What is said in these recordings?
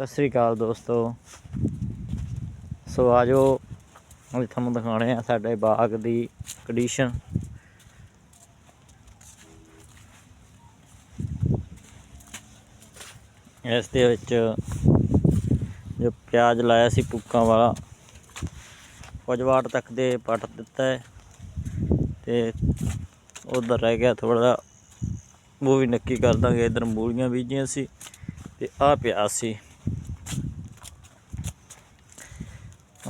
ਸਤਿ ਸ੍ਰੀ ਅਕਾਲ ਦੋਸਤੋ। ਸੋ ਆਜੋ, ਅੱਜ ਤੁਹਾਨੂੰ ਦਿਖਾਣੇ ਆ ਸਾਡੇ ਬਾਗ ਦੀ ਕੰਡੀਸ਼ਨ ਇਸ ਦੇ ਵਿੱਚ ਜੋ ਪਿਆਜ਼ ਲਾਇਆ ਸੀ ਪੁੱਕਾਂ ਵਾਲਾ, ਕੁਝ ਵਾਟ ਤੱਕ ਦੇ ਪੱਟ ਦਿੱਤਾ ਹੈ। ਤੇ ਉਧਰ ਰਹਿ ਗਿਆ ਥੋੜਾ ਉਹ ਵੀ ਨੱਕੀ ਕਰ ਦਾਂਗੇ। ਇਧਰ ਮੂਲੀਆਂ ਬੀਜੀਆਂ ਸੀ ਤੇ ਆ ਪਿਆਜ਼ ਸੀ।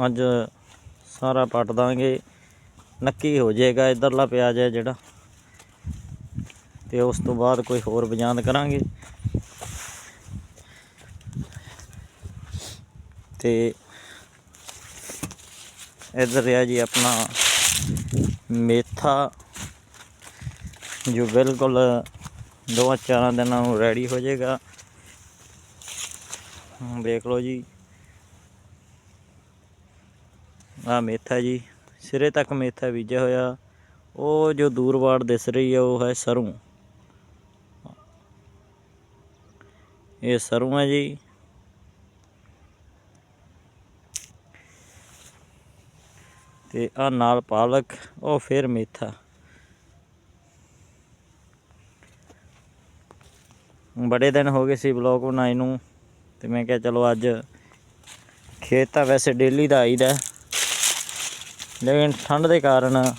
ਅੱਜ ਸਾਰਾ ਪੱਟ ਦਾਂਗੇ। ਨੱਕੀ ਹੋ ਜਾਏਗਾ, ਇਧਰਲਾ ਪਿਆਜ਼ ਹੈ ਜਿਹੜਾ। ਤੇ ਉਸ ਤੋਂ ਬਾਅਦ ਕੋਈ ਹੋਰ ਬਜਾਂਦ ਕਰਾਂਗੇ। ਤੇ ਇਧਰ ਰਿਹਾ ਜੀ ਆਪਣਾ ਮੇਥਾ, ਜੋ ਬਿਲਕੁਲ ਦੋ ਚਾਰਾਂ ਦਿਨਾਂ ਨੂੰ ਰੈਡੀ ਹੋ ਜਾਏਗਾ। ਦੇਖ ਲਓ ਜੀ। ਆ ਮੇਥਾ ਜੀ, ਸਿਰੇ ਤੱਕ ਮੇਥਾ ਬੀਜਿਆ ਹੋਇਆ। ਉਹ ਜੋ ਦੂਰ ਵਾੜ ਦਿਸ ਰਹੀ ਹੈ ਉਹ ਹੈ ਸਰੋਂ। ਇਹ ਸਰੋਂ ਹੈ ਜੀ। ਤੇ ਆ ਨਾਲ ਪਾਲਕ, ਉਹ ਫਿਰ ਮੇਥਾ। ਬੜੇ ਦਿਨ ਹੋ ਗਏ ਸੀ ਬਲੌਗ ਬਣਾਏ ਨੂੰ, ਤੇ ਮੈਂ ਕਿਹਾ ਚਲੋ ਅੱਜ ਖੇਤ ਤਾਂ ਵੈਸੇ ਡੇਲੀ ਦਾ ਆਈਦਾ। ਲੇਕਿਨ ਠੰਡ ਦੇ ਕਾਰਨ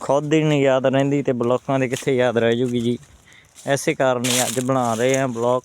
ਖੁਦ ਦੀ ਨਹੀਂ ਯਾਦ ਰਹਿੰਦੀ ਤੇ ਬਲੌਕਾਂ ਦੇ ਕਿੱਥੇ ਯਾਦ ਰਹਿ ਜੂਗੀ ਜੀ। ਐਸੇ ਕਾਰਨ ਹੀ ਅੱਜ ਬਣਾ ਰਹੇ ਆ ਬਲੌਗ